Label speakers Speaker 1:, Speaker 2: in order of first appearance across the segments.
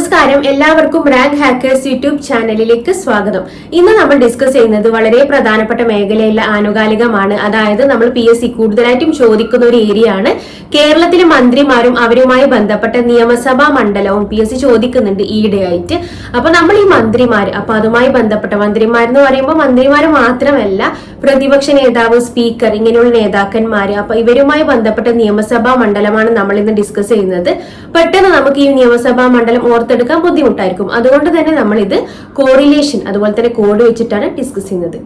Speaker 1: നമസ്കാരം. എല്ലാവർക്കും rank hackers YouTube ചാനലിലേക്ക് സ്വാഗതം. ഇന്ന് നമ്മൾ ഡിസ്കസ് ചെയ്യുന്നത് വളരെ പ്രധാനപ്പെട്ട മേഖലയിലെ ആനുകാലികമാണ്. അതായത് നമ്മൾ പി എസ് സി കൂടുതലായിട്ടും ചോദിക്കുന്ന ഒരു ഏരിയ ആണ്. കേരളത്തിലെ മന്ത്രിമാരും അവരുമായി ബന്ധപ്പെട്ട നിയമസഭാ മണ്ഡലവും പി എസ് സി ചോദിക്കുന്നുണ്ട് ഈയിടെയായിട്ട്. അപ്പൊ നമ്മൾ ഈ മന്ത്രിമാർ അപ്പൊ അതുമായി ബന്ധപ്പെട്ട മന്ത്രിമാർ എന്ന് പറയുമ്പോൾ മന്ത്രിമാർ മാത്രമല്ല പ്രതിപക്ഷ നേതാവ് സ്പീക്കർ ഇങ്ങനെയുള്ള നേതാക്കന്മാര് അപ്പൊ ഇവരുമായി ബന്ധപ്പെട്ട നിയമസഭാ മണ്ഡലമാണ് നമ്മൾ ഇന്ന് ഡിസ്കസ് ചെയ്യുന്നത്. പെട്ടെന്ന് നമുക്ക് ഈ നിയമസഭാ മണ്ഡലം ഓർത്തെടുക്കാൻ ബുദ്ധിമുട്ടായിരിക്കും. അതുകൊണ്ട് തന്നെ നമ്മൾ ഇത് കോറിലേഷൻ അതുപോലെ തന്നെ കോഡ് വെച്ചിട്ടാണ് ഡിസ്കസ് ചെയ്യുന്നത്.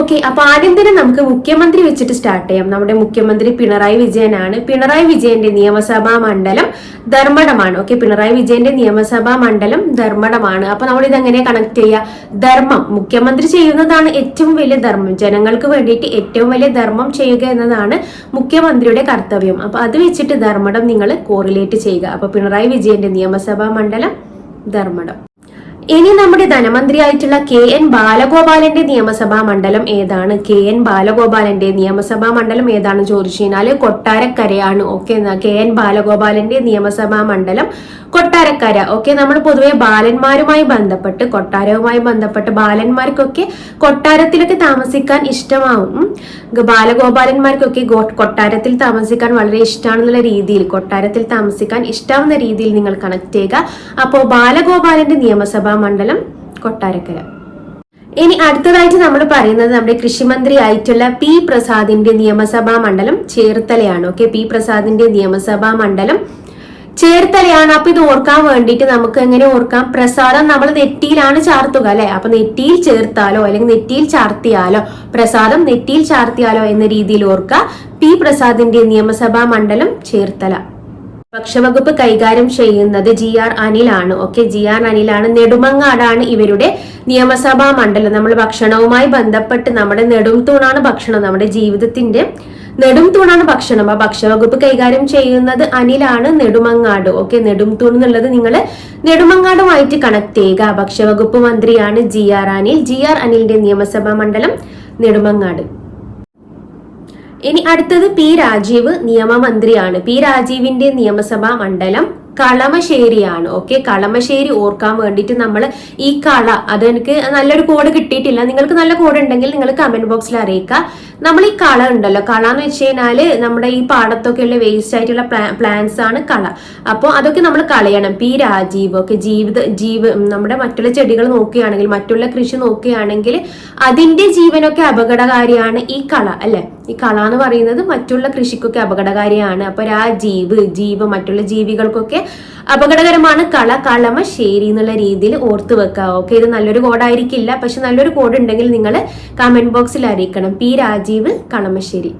Speaker 1: ഓക്കെ അപ്പൊ ആദ്യം തന്നെ നമുക്ക് മുഖ്യമന്ത്രി വെച്ചിട്ട് സ്റ്റാർട്ട് ചെയ്യാം. നമ്മുടെ മുഖ്യമന്ത്രി പിണറായി വിജയനാണ്. പിണറായി വിജയന്റെ നിയമസഭാ മണ്ഡലം ധർമ്മടമാണ്. ഓക്കെ പിണറായി വിജയന്റെ നിയമസഭാ മണ്ഡലം ധർമ്മടമാണ്. അപ്പൊ നമ്മൾ ഇത് എങ്ങനെ കണക്ട് ചെയ്യുക ധർമ്മം. മുഖ്യമന്ത്രി ചെയ്യുന്നതാണ് ഏറ്റവും വലിയ ധർമ്മം. ജനങ്ങൾക്ക് വേണ്ടിയിട്ട് ഏറ്റവും വലിയ ധർമ്മം ചെയ്യുക എന്നതാണ് മുഖ്യമന്ത്രിയുടെ കർത്തവ്യം. അപ്പൊ അത് വെച്ചിട്ട് ധർമ്മടം നിങ്ങൾ കോറിലേറ്റ് ചെയ്യുക. അപ്പൊ പിണറായി വിജയന്റെ നിയമസഭാ മണ്ഡലം ധർമ്മടം. ഇനി നമ്മുടെ ധനമന്ത്രിയായിട്ടുള്ള കെ എൻ ബാലഗോപാലന്റെ നിയമസഭാ മണ്ഡലം ഏതാണ്? കെ എൻ ബാലഗോപാലന്റെ നിയമസഭാ മണ്ഡലം ഏതാണ് ചോദിച്ചു കഴിഞ്ഞാൽ കൊട്ടാരക്കരയാണ്. ഓക്കെ കെ എൻ ബാലഗോപാലന്റെ നിയമസഭാ മണ്ഡലം കൊട്ടാരക്കര. ഓക്കെ നമ്മൾ പൊതുവെ ബാലന്മാരുമായി ബന്ധപ്പെട്ട് കൊട്ടാരവുമായി ബന്ധപ്പെട്ട് ബാലന്മാർക്കൊക്കെ കൊട്ടാരത്തിലൊക്കെ താമസിക്കാൻ ഇഷ്ടമാവും. ബാലഗോപാലന്മാർക്കൊക്കെ കൊട്ടാരത്തിൽ താമസിക്കാൻ വളരെ ഇഷ്ടമാണെന്നുള്ള രീതിയിൽ കൊട്ടാരത്തിൽ താമസിക്കാൻ ഇഷ്ടാവുന്ന രീതിയിൽ നിങ്ങൾ കണക്ട് ചെയ്യുക. അപ്പോൾ ബാലഗോപാലന്റെ നിയമസഭാ മണ്ഡലം കൊട്ടാരക്കര. ഇനി അടുത്തതായിട്ട് നമ്മൾ പറയുന്നത് നമ്മുടെ കൃഷിമന്ത്രി ആയിട്ടുള്ള പി പ്രസാദിന്റെ നിയമസഭാ മണ്ഡലം ചേർത്തലയാണ്. ഓക്കെ പി പ്രസാദിന്റെ നിയമസഭാ മണ്ഡലം ചേർത്തലയാണ്. അപ്പൊ ഇത് ഓർക്കാൻ വേണ്ടിയിട്ട് നമുക്ക് എങ്ങനെ ഓർക്കാം? പ്രസാദം നമ്മൾ നെറ്റിയിലാണ് ചാർത്തുക അല്ലെ? അപ്പൊ നെറ്റിയിൽ ചേർത്താലോ അല്ലെങ്കിൽ നെറ്റിയിൽ ചാർത്തിയാലോ? പ്രസാദം നെറ്റിയിൽ ചാർത്തിയാലോ എന്ന രീതിയിൽ ഓർക്കുക. പി പ്രസാദിന്റെ നിയമസഭാ മണ്ഡലം ചേർത്തല. ഭക്ഷ്യവകുപ്പ് കൈകാര്യം ചെയ്യുന്നത് ജി ആർ അനിലാണ്. ഓക്കെ ജി ആർ അനിലാണ്. നെടുമങ്ങാടാണ് ഇവരുടെ നിയമസഭാ മണ്ഡലം. നമ്മൾ ഭക്ഷണവുമായി ബന്ധപ്പെട്ട് നമ്മുടെ നെടും തൂണാണ് ഭക്ഷണം. നമ്മുടെ ജീവിതത്തിന്റെ നെടും തൂണാണ് ഭക്ഷണം. ആ ഭക്ഷ്യവകുപ്പ് കൈകാര്യം ചെയ്യുന്നത് അനിലാണ് നെടുമങ്ങാട്. ഓക്കെ നെടും തൂൺ എന്നുള്ളത് നിങ്ങൾ നെടുമങ്ങാടുമായിട്ട് കണക്ട് ചെയ്യുക. ഭക്ഷ്യവകുപ്പ് മന്ത്രിയാണ് G R Anil. G R അനിലിന്റെ നിയമസഭാ മണ്ഡലം നെടുമങ്ങാട്. ഇനി അടുത്തത് പി രാജീവ് നിയമമന്ത്രിയാണ്. പി രാജീവിന്റെ നിയമസഭാ മണ്ഡലം കളമശ്ശേരിയാണ്. ഓക്കെ കളമശ്ശേരി ഓർക്കാൻ വേണ്ടിയിട്ട് നമ്മൾ ഈ കള അത് എനിക്ക് നല്ലൊരു കോഡ് കിട്ടിയിട്ടില്ല. നിങ്ങൾക്ക് നല്ല കോഡ് ഉണ്ടെങ്കിൽ നിങ്ങൾ കമന്റ് ബോക്സിൽ അറിയിക്കുക. നമ്മൾ ഈ കള ഉണ്ടല്ലോ. കള എന്ന് വെച്ച് കഴിഞ്ഞാൽ നമ്മുടെ ഈ പാടത്തൊക്കെ ഉള്ള വേസ്റ്റ് ആയിട്ടുള്ള പ്ലാന്റ്സ് ആണ് കള. അപ്പോൾ അതൊക്കെ നമ്മൾ കളയണം. പി രാജീവ് ഒക്കെ ജീവിത ജീവ നമ്മുടെ മറ്റുള്ള ചെടികൾ നോക്കുകയാണെങ്കിൽ മറ്റുള്ള കൃഷി നോക്കുകയാണെങ്കിൽ അതിന്റെ ജീവനൊക്കെ അപകടകാരിയാണ് ഈ കള അല്ലെ? ഈ കള എന്ന് പറയുന്നത് മറ്റുള്ള കൃഷിക്കൊക്കെ അപകടകാരിയാണ്. അപ്പൊ രാജീവ് ജീവ മറ്റുള്ള ജീവികൾക്കൊക്കെ അപകടകരമാണ് കള. കളമ ശരി എന്നുള്ള രീതിയിൽ ഓർത്ത് വെക്കുക ഓക്കെ ഇത് നല്ലൊരു കോഡായിരിക്കില്ല പക്ഷെ നല്ലൊരു കോഡ് ഉണ്ടെങ്കിൽ നിങ്ങൾ കമന്റ് ബോക്സിൽ അറിയിക്കണം. പി രാജീവ് കളമശ്ശേരി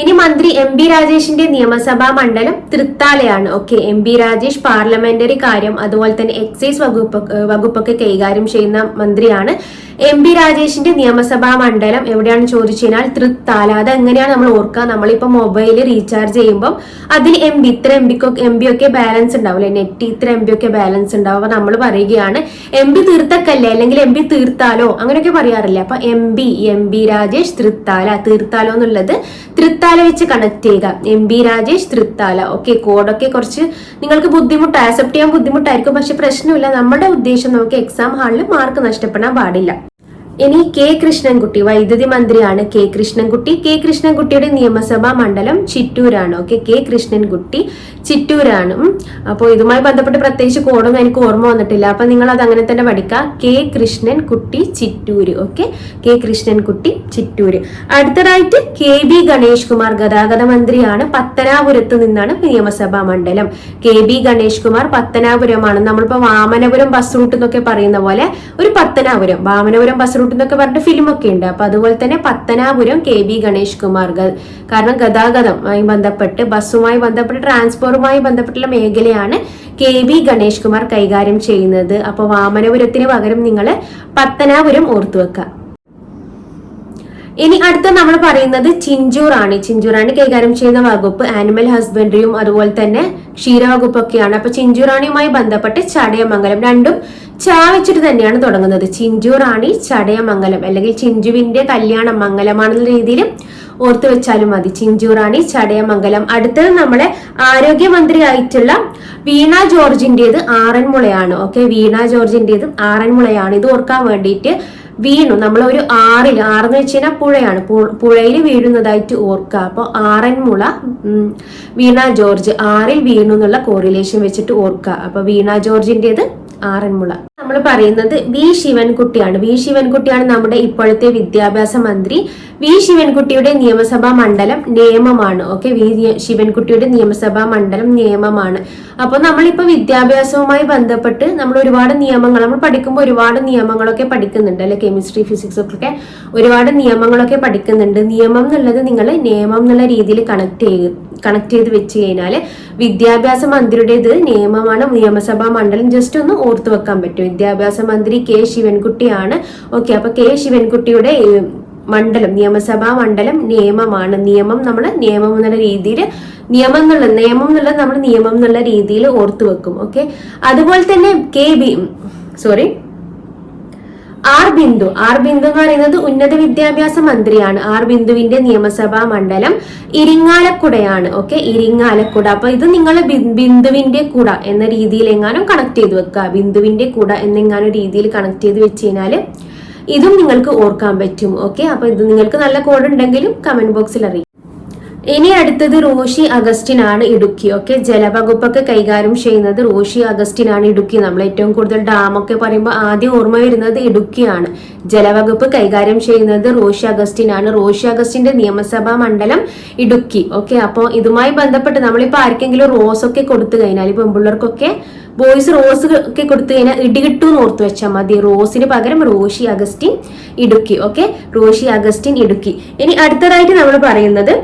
Speaker 1: ഇനി മന്ത്രി എം ബി രാജേഷിന്റെ നിയമസഭാ മണ്ഡലം തൃത്താലയാണ്. Okay M B Rajesh parliamentary കാര്യം അതുപോലെ തന്നെ എക്സൈസ് വകുപ്പ് വകുപ്പൊക്കെ കൈകാര്യം ചെയ്യുന്ന മന്ത്രിയാണ് എം ബി രാജേഷിന്റെ നിയമസഭാ മണ്ഡലം എവിടെയാണ് ചോദിച്ചു കഴിഞ്ഞാൽ തൃത്താല. അത് എങ്ങനെയാണ് നമ്മൾ ഓർക്കുക? നമ്മളിപ്പോൾ മൊബൈൽ റീചാർജ് ചെയ്യുമ്പോൾ അതിൽ എം ബി ഇത്ര എം പിക്ക് എം ബി ഒക്കെ ബാലൻസ് ഉണ്ടാവില്ലേ? നെറ്റ് ഇത്ര എം ബി ഒക്കെ ബാലൻസ് ഉണ്ടാവും. നമ്മൾ പറയുകയാണ് എം ബി തീർത്തക്കല്ലേ? അല്ലെങ്കിൽ എം ബി തീർത്താലോ? അങ്ങനെയൊക്കെ പറയാറില്ല? അപ്പൊ M B M B Rajesh Thrithala. തീർത്താലോ എന്നുള്ളത് തൃത്താല വെച്ച് കണക്ട് ചെയ്യുക. M B Rajesh Thrithala. Okay കോഡൊക്കെ കുറച്ച് നിങ്ങൾക്ക് ബുദ്ധിമുട്ട് ആക്സെപ്റ്റ് ചെയ്യാൻ ബുദ്ധിമുട്ടായിരിക്കും. പക്ഷെ പ്രശ്നമില്ല. നമ്മുടെ ഉദ്ദേശം നമുക്ക് എക്സാം ഹാളിൽ മാർക്ക് നഷ്ടപ്പെടാൻ പാടില്ല. ഇനി കെ കൃഷ്ണൻകുട്ടി വൈദ്യുതി മന്ത്രിയാണ് കെ കൃഷ്ണൻകുട്ടി. കെ കൃഷ്ണൻകുട്ടിയുടെ നിയമസഭാ മണ്ഡലം ചിറ്റൂരാണ്. ഓക്കെ കെ കൃഷ്ണൻകുട്ടി ചിറ്റൂരാണ്. അപ്പോൾ ഇതുമായി ബന്ധപ്പെട്ട് പ്രത്യേകിച്ച് കോഡൊന്നും എനിക്ക് ഓർമ്മ വന്നിട്ടില്ല. അപ്പം നിങ്ങൾ അത് അങ്ങനെ തന്നെ പഠിക്കുക K Krishnankutty Chittur. Okay K Krishnankutty Chittur. അടുത്തതായിട്ട് കെ ബി ഗണേഷ് കുമാർ ഗതാഗത മന്ത്രിയാണ് പത്തനാപുരത്ത് നിന്നാണ് നിയമസഭാ മണ്ഡലം. കെ ബി ഗണേഷ് കുമാർ പത്തനാപുരമാണ്. നമ്മളിപ്പോൾ വാമനപുരം ബസ് റൂട്ട് എന്നൊക്കെ പറയുന്ന പോലെ ഒരു പത്തനാപുരം വാമനപുരം ബസ് റൂട്ട് എന്നൊക്കെ പറഞ്ഞിട്ട് ഫിലിമൊക്കെ ഉണ്ട്. അപ്പൊ അതുപോലെ തന്നെ പത്തനാപുരം കെ ബി ഗണേഷ് കുമാർ കാരണം ഗതാഗതമായി ബന്ധപ്പെട്ട് ബസ്സുമായി ബന്ധപ്പെട്ട് ട്രാൻസ്പോർട്ടുമായി ബന്ധപ്പെട്ടുള്ള മേഖലയാണ് കെ ബി ഗണേഷ് കുമാർ കൈകാര്യം ചെയ്യുന്നത്. അപ്പൊ വാമനപുരത്തിന് പകരം നിങ്ങൾ പത്തനാപുരം ഓർത്തു വെക്കുക ഇനി അടുത്ത നമ്മൾ പറയുന്നത് ചിഞ്ചൂറാണ്. ചിഞ്ചൂറാണി കൈകാര്യം ചെയ്യുന്ന വകുപ്പ് ആനിമൽ ഹസ്ബൻഡറിയും അതുപോലെ തന്നെ ക്ഷീരവകുപ്പൊക്കെയാണ് അപ്പൊ ചിഞ്ചൂറാണിയുമായി ബന്ധപ്പെട്ട് ചടയമംഗലം രണ്ടും ചാവിച്ചിട്ട് തന്നെയാണ് തുടങ്ങുന്നത്. ചിഞ്ചൂറാണി ചടയമംഗലം അല്ലെങ്കിൽ ചിഞ്ചുവിന്റെ കല്യാണം മംഗലമാണെന്ന രീതിയിൽ ഓർത്തു വെച്ചാലും മതി. ചിഞ്ചൂറാണി ചടയമംഗലം. അടുത്തത് നമ്മളെ ആരോഗ്യമന്ത്രി ആയിട്ടുള്ള വീണ ജോർജിന്റേത് ആറന്മുളയാണ്. ഓക്കെ വീണ ജോർജിന്റേത് ആറന്മുളയാണ്. ഇത് ഓർക്കാൻ വേണ്ടിയിട്ട് വീണു. നമ്മൾ ഒരു ആറിൽ ആറെന്ന് വെച്ച് കഴിഞ്ഞാൽ പുഴയാണ് പുഴയിൽ വീഴുന്നതായിട്ട് ഓർക്കുക. അപ്പോൾ ആറന്മുള മുള വീണ ജോർജ് ആറിൽ വീണു എന്നുള്ള കോറിലേഷൻ വെച്ചിട്ട് ഓർക്കുക. അപ്പൊ വീണ ജോർജിന്റേത് ആറന്മുള നമ്മൾ പറയുന്നത് വി ശിവൻകുട്ടിയാണ്. വി ശിവൻകുട്ടിയാണ് നമ്മുടെ ഇപ്പോഴത്തെ വിദ്യാഭ്യാസ മന്ത്രി. വി ശിവൻകുട്ടിയുടെ നിയമസഭാ മണ്ഡലം നിയമമാണ്. ഓക്കെ വി ശിവൻകുട്ടിയുടെ നിയമസഭാ മണ്ഡലം നിയമമാണ്. അപ്പൊ നമ്മളിപ്പോ വിദ്യാഭ്യാസവുമായി ബന്ധപ്പെട്ട് നമ്മൾ ഒരുപാട് നിയമങ്ങൾ നമ്മൾ പഠിക്കുമ്പോൾ ഒരുപാട് നിയമങ്ങളൊക്കെ പഠിക്കുന്നുണ്ട് അല്ലെ? കെമിസ്ട്രി ഫിസിക്സ് ഒക്കെ ഒരുപാട് നിയമങ്ങളൊക്കെ പഠിക്കുന്നുണ്ട്. നിയമം എന്നുള്ളത് നിങ്ങൾ നിയമം എന്നുള്ള രീതിയിൽ കണക്ട് ചെയ്ത് കണക്ട് ചെയ്ത് വെച്ച് കഴിഞ്ഞാൽ വിദ്യാഭ്യാസ മന്ത്രിയുടേത് നിയമമാണ്. നിയമസഭാ മണ്ഡലം ജസ്റ്റ് ഒന്ന് ഓർത്തു വെക്കാൻ പറ്റും. വിദ്യാഭ്യാസ മന്ത്രി കെ ശിവൻകുട്ടിയാണ്. ഓക്കെ അപ്പൊ കെ ശിവൻകുട്ടിയുടെ മണ്ഡലം നിയമസഭാ മണ്ഡലം നിയമമാണ്. നിയമം നമ്മൾ നിയമം എന്നുള്ള രീതിയിൽ നിയമം എന്നുള്ള നിയമം എന്നുള്ള നമ്മൾ നിയമം എന്നുള്ള രീതിയിൽ ഓർത്തു വെക്കും ഓക്കെ അതുപോലെ തന്നെ K B sorry R Bindu R Bindu എന്ന് പറയുന്നത് ഉന്നത വിദ്യാഭ്യാസ മന്ത്രിയാണ്. ആർ ബിന്ദുവിന്റെ നിയമസഭാ മണ്ഡലം ഇരിങ്ങാലക്കുടയാണ് ഓക്കെ ഇരിങ്ങാലക്കുട. അപ്പൊ ഇത് നിങ്ങൾ ബിന്ദുവിന്റെ കുട എന്ന രീതിയിൽ എങ്ങാനും കണക്ട് ചെയ്ത് വെക്കുക. ബിന്ദുവിന്റെ കുട എന്നെങ്ങാനും രീതിയിൽ കണക്ട് ചെയ്ത് വെച്ച് കഴിഞ്ഞാൽ ഇതും നിങ്ങൾക്ക് ഓർക്കാൻ പറ്റും ഓക്കെ അപ്പൊ ഇത് നിങ്ങൾക്ക് നല്ല കോഡ് ഉണ്ടെങ്കിലും കമന്റ് ബോക്സിൽ അറിയിക്കും. ഇനി അടുത്തത് റോഷി അഗസ്റ്റിൻ ആണ് ഇടുക്കി. ഓക്കെ ജലവകുപ്പൊക്കെ കൈകാര്യം ചെയ്യുന്നത് റോഷി അഗസ്റ്റിൻ ആണ് ഇടുക്കി. നമ്മൾ ഏറ്റവും കൂടുതൽ ഡാം ഒക്കെ പറയുമ്പോൾ ആദ്യം ഓർമ്മ വരുന്നത് ഇടുക്കിയാണ്. ജലവകുപ്പ് കൈകാര്യം ചെയ്യുന്നത് റോഷി അഗസ്റ്റിൻ ആണ് റോഷി അഗസ്റ്റിന്റെ നിയമസഭാ മണ്ഡലം ഇടുക്കി. ഓക്കെ അപ്പോൾ ഇതുമായി ബന്ധപ്പെട്ട് നമ്മളിപ്പോൾ ആർക്കെങ്കിലും റോസ് ഒക്കെ കൊടുത്തു കഴിഞ്ഞാൽ ഇപ്പൊ പിള്ളേർക്കൊക്കെ ബോയ്സ് റോസ് ഒക്കെ കൊടുത്തു കഴിഞ്ഞാൽ ഇടികിട്ടു എന്ന് ഓർത്ത് വെച്ചാൽ മതി. റോസിന് പകരം റോഷി അഗസ്റ്റിൻ ഇടുക്കി. ഓക്കെ റോഷി അഗസ്റ്റിൻ ഇടുക്കി. ഇനി അടുത്തതായിട്ട് നമ്മൾ പറയുന്നത്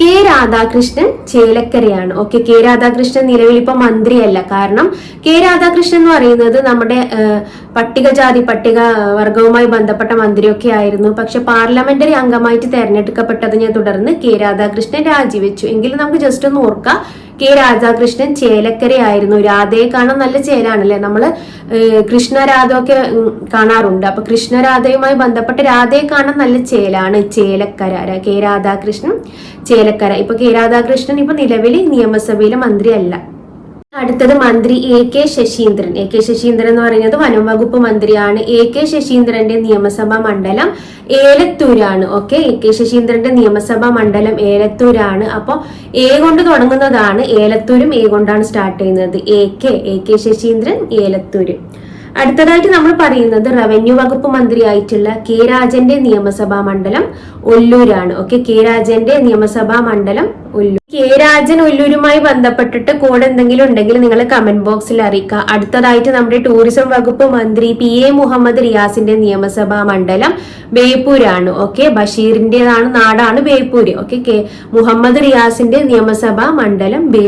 Speaker 1: കെ രാധാകൃഷ്ണൻ ചേലക്കരയാണ്. ഓക്കെ കെ രാധാകൃഷ്ണൻ നിലവിൽ ഇപ്പൊ മന്ത്രിയല്ല. കാരണം കെ രാധാകൃഷ്ണൻ എന്ന് പറയുന്നത് നമ്മുടെ പട്ടികജാതി പട്ടിക വർഗവുമായി ബന്ധപ്പെട്ട മന്ത്രിയൊക്കെ ആയിരുന്നു. പക്ഷെ പാർലമെന്ററി അംഗമായിട്ട് തെരഞ്ഞെടുക്കപ്പെട്ടതിനെ തുടർന്ന് കെ രാധാകൃഷ്ണൻ രാജിവെച്ചു. എങ്കിലും നമുക്ക് ജസ്റ്റ് ഒന്ന് ഓർക്കാം. കെ രാധാകൃഷ്ണൻ ചേലക്കരയായിരുന്നു രാധയെ കാണാൻ നല്ല ചേലാണല്ലേ? നമ്മൾ ഏഹ്, കൃഷ്ണരാധ ഒക്കെ കാണാറുണ്ട്. അപ്പൊ കൃഷ്ണരാധയുമായി ബന്ധപ്പെട്ട് രാധയെ കാണാൻ നല്ല ചേലാണ് ചേലക്കര. കെ രാധാകൃഷ്ണൻ ചേലക്കര. ഇപ്പൊ കെ രാധാകൃഷ്ണൻ ഇപ്പൊ നിലവിൽ നിയമസഭയിലെ മന്ത്രിയല്ല. അടുത്തത് മന്ത്രി A K Saseendran. A K Saseendran എന്ന് പറയുന്നത് വനം വകുപ്പ് മന്ത്രിയാണ്. എ കെ ശശീന്ദ്രന്റെ നിയമസഭാ മണ്ഡലം ഏലത്തൂരാണ്. ഓക്കെ? എ കെ ശശീന്ദ്രന്റെ നിയമസഭാ മണ്ഡലം ഏലത്തൂരാണ്. അപ്പോൾ എ കൊണ്ട് തുടങ്ങുന്നതാണ് ഏലത്തൂരും എ കൊണ്ടാണ് സ്റ്റാർട്ട് ചെയ്യുന്നത്. A K A K Saseendran Elathur. അടുത്തതായിട്ട് നമ്മൾ പറയുന്നത് റവന്യൂ വകുപ്പ് മന്ത്രിയായിട്ടുള്ള കെ രാജന്റെ നിയമസഭാ മണ്ഡലം ഒല്ലൂരാണ്. ഓക്കെ കെ രാജന്റെ നിയമസഭാ മണ്ഡലം ഒല്ലൂർ. കെ രാജൻ ഒല്ലൂരുമായി ബന്ധപ്പെട്ടിട്ട് കോഡ് എന്തെങ്കിലും ഉണ്ടെങ്കിൽ നിങ്ങൾ കമന്റ് ബോക്സിൽ അറിയിക്കുക. അടുത്തതായിട്ട് നമ്മുടെ ടൂറിസം വകുപ്പ് മന്ത്രി പി എ മുഹമ്മദ് റിയാസിന്റെ നിയമസഭാ മണ്ഡലം ബേപ്പൂരാണ്. ഓക്കെ ബഷീറിന്റേതാണ് നാടാണ് ബേപ്പൂര്. ഓക്കെ കെ മുഹമ്മദ് റിയാസിന്റെ നിയമസഭാ മണ്ഡലം ബേ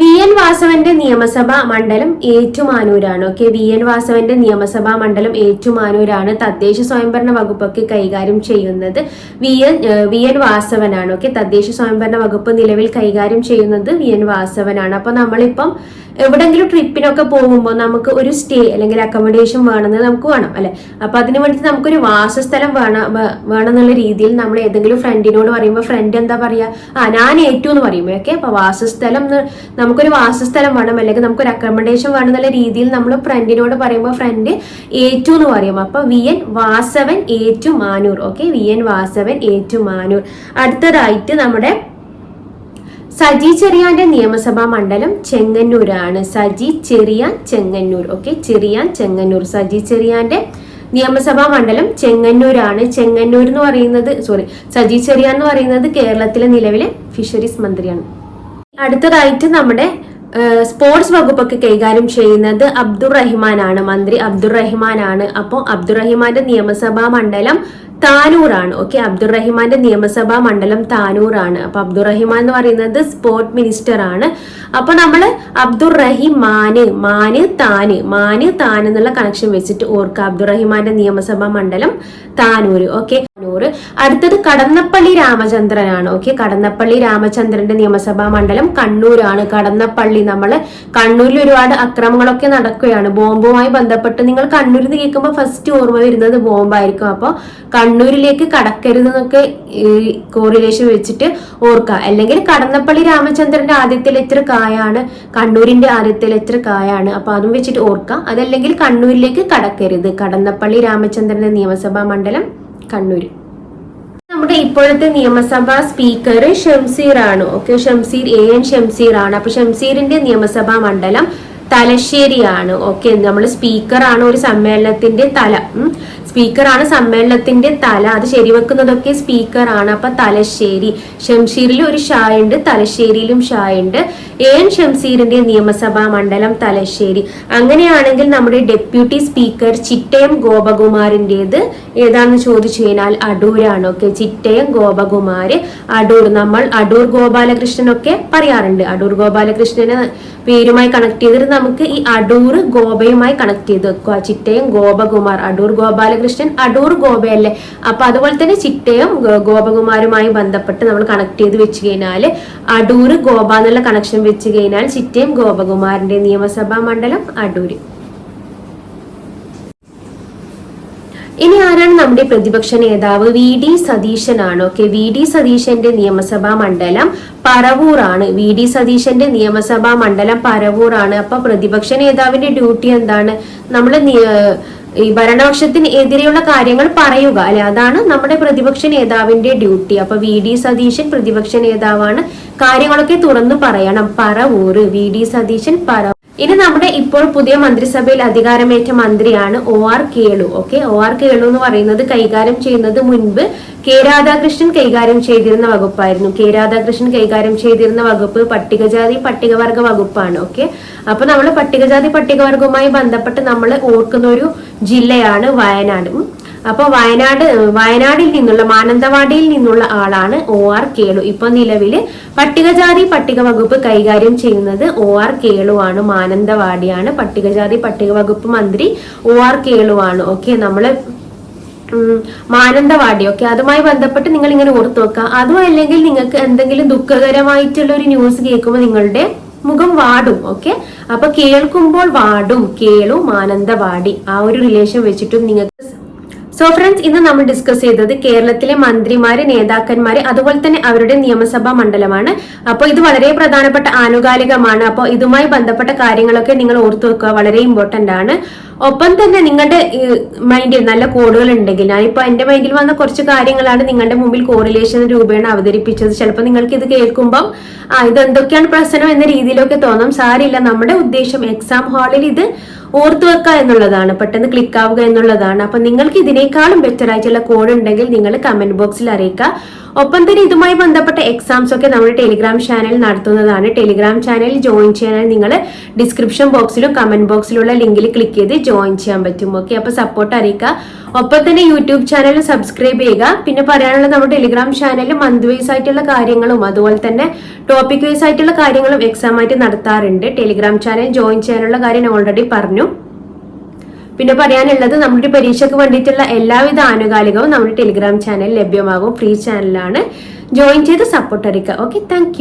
Speaker 1: വി എൻ വാസവന്റെ നിയമസഭാ മണ്ഡലം ഏറ്റുമാനൂരാണ്. ഓക്കെ വി എൻ വാസവന്റെ നിയമസഭാ മണ്ഡലം ഏറ്റുമാനൂരാണ് തദ്ദേശ സ്വയംഭരണ വകുപ്പൊക്കെ കൈകാര്യം ചെയ്യുന്നത്. വി എൻ വി എൻ വാസവനാണ്. ഓക്കെ തദ്ദേശ സ്വയംഭരണ വകുപ്പ് നിലവിൽ കൈകാര്യം ചെയ്യുന്നത് വി എൻ വാസവനാണ്. അപ്പൊ നമ്മളിപ്പം എവിടെങ്കിലും ട്രിപ്പിനൊക്കെ പോകുമ്പോൾ നമുക്ക് ഒരു സ്റ്റേ അല്ലെങ്കിൽ അക്കോമഡേഷൻ വേണമെന്ന് നമുക്ക് വേണം അല്ലെ? അപ്പൊ അതിനു വേണ്ടി നമുക്കൊരു വാസസ്ഥലം വേണം വേണമെന്നുള്ള രീതിയിൽ നമ്മൾ ഏതെങ്കിലും ഫ്രണ്ടിനോട് പറയുമ്പോൾ ഫ്രണ്ട് എന്താ പറയാ ആ ഞാൻ ഏറ്റു എന്ന് പറയുമ്പോൾ ഓക്കെ അപ്പൊ വാസസ്ഥലം നമുക്കൊരു വാസസ്ഥലം വേണം അല്ലെങ്കിൽ നമുക്കൊരു അക്കോമഡേഷൻ വേണം എന്നുള്ള രീതിയിൽ നമ്മൾ ഫ്രണ്ടിനോട് പറയുമ്പോൾ ഫ്രണ്ട് എ ടു എന്ന് പറയും. അപ്പൊ V N Vasavan A to Manoor. Okay V N Vasavan A to Manoor. അടുത്തതായിട്ട് നമ്മുടെ സജി ചെറിയാന്റെ നിയമസഭാ മണ്ഡലം ചെങ്ങന്നൂരാണ്. സജി ചെറിയാൻ ചെങ്ങന്നൂർ. ഓക്കെ ചെറിയാൻ ചെങ്ങന്നൂർ. സജി ചെറിയാന്റെ നിയമസഭാ മണ്ഡലം ചെങ്ങന്നൂരാണ്. ചെങ്ങന്നൂർ എന്ന് പറയുന്നത് സോറി സജി ചെറിയാൻ എന്ന് പറയുന്നത് കേരളത്തിലെ നിലവിലെ ഫിഷറീസ് മന്ത്രിയാണ്. അടുത്തതായിട്ട് നമ്മുടെ സ്പോർട്സ് വകുപ്പൊക്കെ കൈകാര്യം ചെയ്യുന്നത് അബ്ദുറഹിമാനാണ്. മന്ത്രി അബ്ദുറഹിമാനാണ്. അപ്പോൾ അബ്ദുറഹിമാന്റെ നിയമസഭാ മണ്ഡലം താനൂറാണ് ഓക്കെ അബ്ദുറഹിമാന്റെ നിയമസഭാ മണ്ഡലം താനൂറാണ് അപ്പൊ അബ്ദുറഹിമാൻ എന്ന് പറയുന്നത് സ്പോർട്ട് മിനിസ്റ്റർ ആണ്. അപ്പൊ നമ്മൾ അബ്ദുറഹിമാന് മാന് താന് മാന് താൻ എന്നുള്ള കണക്ഷൻ വെച്ചിട്ട് ഓർക്കുക. അബ്ദുറഹിമാന്റെ നിയമസഭാ മണ്ഡലം താനൂര്. ഓക്കെ താനൂർ അടുത്തത് കടന്നപ്പള്ളി രാമചന്ദ്രനാണ്. ഓക്കെ കടന്നപ്പള്ളി രാമചന്ദ്രന്റെ നിയമസഭാ മണ്ഡലം കണ്ണൂരാണ്. കടന്നപ്പള്ളി നമ്മൾ കണ്ണൂരിൽ ഒരുപാട് അക്രമങ്ങളൊക്കെ നടക്കുകയാണ്. ബോംബുമായി ബന്ധപ്പെട്ട് നിങ്ങൾ കണ്ണൂരിൽ നിന്ന് കേൾക്കുമ്പോൾ ഫസ്റ്റ് ഓർമ്മ വരുന്നത് ബോംബായിരിക്കും. അപ്പോൾ കണ്ണൂരിലേക്ക് കടക്കരുത് എന്നൊക്കെ കോറിലേഷൻ വെച്ചിട്ട് ഓർക്കുക. അല്ലെങ്കിൽ കടന്നപ്പള്ളി രാമചന്ദ്രന്റെ ആദ്യത്തെ എത്ര കായാണ് കണ്ണൂരിന്റെ ആദ്യത്തെ എത്ര കായാണ് അപ്പൊ അതും വെച്ചിട്ട് ഓർക്കുക. അതല്ലെങ്കിൽ കണ്ണൂരിലേക്ക് കടക്കരുത്. കടന്നപ്പള്ളി രാമചന്ദ്രന്റെ നിയമസഭാ മണ്ഡലം കണ്ണൂർ നമ്മുടെ ഇപ്പോഴത്തെ നിയമസഭാ സ്പീക്കർ ഷംസീർ ആണ്. Okay Shamseer A N Shamseer ആണ്. അപ്പൊ ഷംസീറിന്റെ നിയമസഭാ മണ്ഡലം തലശ്ശേരിയാണ്. ഓക്കെ നമ്മൾ സ്പീക്കർ ആണ് ഒരു സമ്മേളനത്തിന്റെ തല. സ്പീക്കർ ആണ് സമ്മേളനത്തിന്റെ തല. അത് ശരിവെക്കുന്നതൊക്കെ സ്പീക്കർ ആണ് അപ്പൊ തലശ്ശേരി. ഷംഷീറിൽ ഒരു ഷായുണ്ട് തലശ്ശേരിയിലും ഷായുണ്ട്. എൻ. ഷംസീറിന്റെ നിയമസഭാ മണ്ഡലം തലശ്ശേരി. അങ്ങനെയാണെങ്കിൽ നമ്മുടെ ഡെപ്യൂട്ടി സ്പീക്കർ ചിറ്റയം ഗോപകുമാറിന്റെത് ഏതാണെന്ന് ചോദിച്ചു കഴിഞ്ഞാൽ അടൂരാണ്. ഓക്കെ ചിറ്റയം ഗോപകുമാർ അടൂർ. നമ്മൾ അടൂർ ഗോപാലകൃഷ്ണനൊക്കെ പറയാറുണ്ട്. അടൂർ ഗോപാലകൃഷ്ണന് പേരുമായി കണക്ട് ചെയ്തിട്ട് നമുക്ക് ഈ അടൂർ ഗോപയുമായി കണക്ട് ചെയ്ത് വെക്കുക. ചിറ്റയും ഗോപകുമാർ അടൂർ ഗോപാലകൃഷ്ണൻ അടൂർ ഗോപയല്ലേ? അപ്പൊ അതുപോലെ തന്നെ ചിറ്റയും ഗോപകുമാരുമായി ബന്ധപ്പെട്ട് നമ്മൾ കണക്ട് ചെയ്ത് വെച്ച് കഴിഞ്ഞാൽ അടൂർ ഗോപ എന്നുള്ള കണക്ഷൻ വെച്ച് കഴിഞ്ഞാൽ ചിറ്റയും ഗോപകുമാറിന്റെ നിയമസഭാ മണ്ഡലം അടൂര്. ഇനി ആരാണ് നമ്മുടെ പ്രതിപക്ഷ നേതാവ് വി ഡി സതീശനാണ്? ഓക്കെ വി ഡി സതീശന്റെ നിയമസഭാ മണ്ഡലം പറവൂറാണ്. വി ഡി സതീശന്റെ നിയമസഭാ മണ്ഡലം പറവൂറാണ്. അപ്പൊ പ്രതിപക്ഷ നേതാവിന്റെ ഡ്യൂട്ടി എന്താണ്? നമ്മൾ ഈ ഭരണപക്ഷത്തിന് എതിരെയുള്ള കാര്യങ്ങൾ പറയുക. അല്ലെ അതാണ് നമ്മുടെ പ്രതിപക്ഷ നേതാവിന്റെ ഡ്യൂട്ടി. അപ്പൊ വി ഡി സതീശൻ പ്രതിപക്ഷ നേതാവാണ്. കാര്യങ്ങളൊക്കെ തുറന്നു പറയണം. പറവൂർ വി ഡി സതീശൻ പറ ഇനി നമ്മുടെ ഇപ്പോൾ പുതിയ മന്ത്രിസഭയിൽ അധികാരമേറ്റ മന്ത്രിയാണ് O R Kelu okay O R Kelu എന്ന് പറയുന്നത് കൈകാര്യം ചെയ്യുന്നത് മുൻപ് കെ രാധാകൃഷ്ണൻ കൈകാര്യം ചെയ്തിരുന്ന വകുപ്പായിരുന്നു. കെ രാധാകൃഷ്ണൻ കൈകാര്യം ചെയ്തിരുന്ന വകുപ്പ് പട്ടികജാതി പട്ടികവർഗ വകുപ്പാണ് ഓക്കെ അപ്പൊ നമ്മൾ പട്ടികജാതി പട്ടികവർഗവുമായി ബന്ധപ്പെട്ട് നമ്മൾ ഓർക്കുന്ന ഒരു ജില്ലയാണ് വയനാട്. അപ്പോൾ വയനാട് വയനാടിൽ നിന്നുള്ള മാനന്തവാടിയിൽ നിന്നുള്ള ആളാണ് ഒ ആർ കേളു. ഇപ്പൊ നിലവിൽ പട്ടികജാതി പട്ടിക വകുപ്പ് കൈകാര്യം ചെയ്യുന്നത് ഒ ആർ കേളു ആണ്. മാനന്തവാടിയാണ് പട്ടികജാതി പട്ടിക വകുപ്പ് മന്ത്രി ഒ ആർ കേളു ആണ്. ഓക്കെ നമ്മൾ മാനന്തവാടി. ഓക്കെ അതുമായി ബന്ധപ്പെട്ട് നിങ്ങൾ ഇങ്ങനെ ഓർത്തു വെക്കുക അതും അല്ലെങ്കിൽ നിങ്ങൾക്ക് എന്തെങ്കിലും ദുഃഖകരമായിട്ടുള്ള ഒരു ന്യൂസ് കേൾക്കുമ്പോൾ നിങ്ങളുടെ മുഖം വാടും. ഓക്കെ അപ്പൊ കേൾക്കുമ്പോൾ വാടും. കേളു മാനന്തവാടി. ആ ഒരു റിലേഷൻ വെച്ചിട്ടും നിങ്ങൾക്ക് സോ ഫ്രണ്ട്സ് ഇന്ന് നമ്മൾ ഡിസ്കസ് ചെയ്തത് കേരളത്തിലെ മന്ത്രിമാര് നേതാക്കന്മാര് അതുപോലെ തന്നെ അവരുടെ നിയമസഭാ മണ്ഡലമാണ്. അപ്പോൾ ഇത് വളരെ പ്രധാനപ്പെട്ട ആനുകാലികമാണ്. അപ്പോൾ ഇതുമായി ബന്ധപ്പെട്ട കാര്യങ്ങളൊക്കെ നിങ്ങൾ ഓർത്തു വെക്കുക. വളരെ ഇമ്പോർട്ടന്റ് ആണ്. ഒപ്പം തന്നെ നിങ്ങളുടെ മൈൻഡിൽ നല്ല കോഡുകൾ ഉണ്ടെങ്കിൽ ഞാനിപ്പോ എന്റെ മൈൻഡിൽ വന്ന കുറച്ച് കാര്യങ്ങളാണ് നിങ്ങളുടെ മുമ്പിൽ കോറിലേഷൻ രൂപേണ അവതരിപ്പിച്ചത്. ചിലപ്പോൾ നിങ്ങൾക്ക് ഇത് കേൾക്കുമ്പം ആ ഇത് എന്തൊക്കെയാണ് പ്രശ്നം എന്ന രീതിയിലൊക്കെ തോന്നാം. സാരില്ല നമ്മുടെ ഉദ്ദേശം എക്സാം ഹാളിൽ ഇത് ഓർത്തു വെക്കുക എന്നുള്ളതാണ്. പെട്ടെന്ന് ക്ലിക്ക് ആവുക എന്നുള്ളതാണ്. അപ്പൊ നിങ്ങൾക്ക് ഇതിനേക്കാളും ബെറ്റർ ആയിട്ടുള്ള കോഡ് ഉണ്ടെങ്കിൽ നിങ്ങൾ കമന്റ് ബോക്സിൽ അറിയിക്കുക. ഒപ്പം തന്നെ ഇതുമായി ബന്ധപ്പെട്ട എക്സാംസ് ഒക്കെ നമ്മുടെ ടെലിഗ്രാം ചാനൽ നടത്തുന്നതാണ്. ടെലിഗ്രാം ചാനൽ ജോയിൻ ചെയ്യാനായി നിങ്ങൾ ഡിസ്ക്രിപ്ഷൻ ബോക്സിലും കമന്റ് ബോക്സിലുള്ള ലിങ്കിൽ ക്ലിക്ക് ചെയ്ത് ജോയിൻ ചെയ്യാൻ പറ്റും. ഓക്കെ അപ്പൊ സപ്പോർട്ട് അറിയിക്കുക. ഒപ്പം തന്നെ യൂട്യൂബ് ചാനൽ സബ്സ്ക്രൈബ് ചെയ്യുക. പിന്നെ പറയാനുള്ള നമ്മുടെ ടെലിഗ്രാം ചാനലിൽ മന്ത് വൈസ് ആയിട്ടുള്ള കാര്യങ്ങളും അതുപോലെ തന്നെ ടോപ്പിക് വൈസ് ആയിട്ടുള്ള കാര്യങ്ങളും എക്സാം ആയിട്ട് നടത്താറുണ്ട്. ടെലിഗ്രാം ചാനൽ ജോയിൻ ചെയ്യാനുള്ള കാര്യം ഓൾറെഡി പറഞ്ഞു. പിന്നെ പറയാനുള്ളത് നമ്മുടെ പരീക്ഷയ്ക്ക് വേണ്ടിയിട്ടുള്ള എല്ലാവിധ ആനുകാലികവും നമ്മുടെ ടെലിഗ്രാം ചാനൽ ലഭ്യമാകും. ഫ്രീ ചാനലാണ്. ജോയിൻ ചെയ്ത് സപ്പോർട്ട് അറിയിക്കുക ഓക്കെ താങ്ക്